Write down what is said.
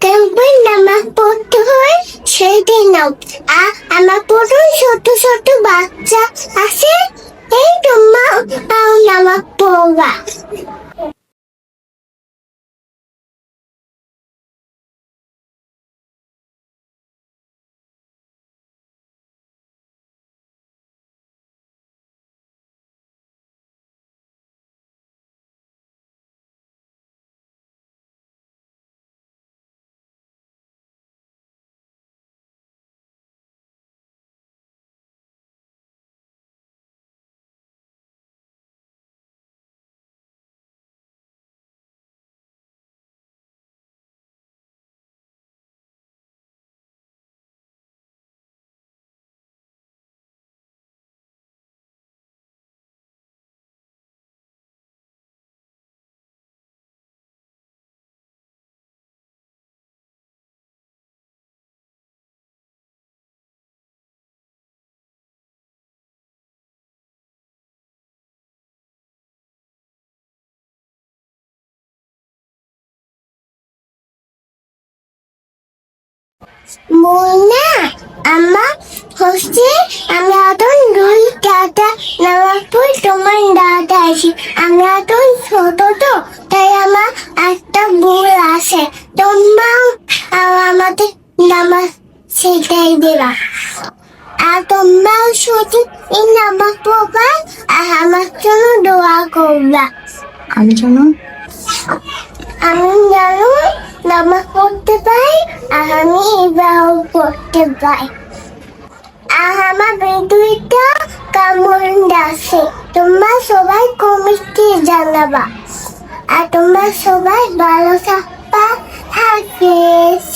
কেমন পড়তে হয়? সেদিন নাও আর আমার প্রথম ছোট ছোট বাচ্চা আছে। এই তোমার আমার পড়া। হচ্ছে আমি এখন দুই দাদা নামার পর তোমার দাদা আসি। আমি এখন ছোট তো তাই আমার একটা ভুল আছে। তোমরাও আমাদের নামাজ সেটাই দেবা। আর তোমরাও শুধু এই নামাজ পড়বা আর আমার জন্য দোয়া করবা। আমি যেন আমি জানো নামাজ পড়তে পাই, আর আমি ইবাহ করতে পাই। আর আমার ভিডিওটা কেমন আছে। তোমরা সবাই কমিটি জানাবা। আর তোমরা সবাই ভালো থাকবা। হাফিজ।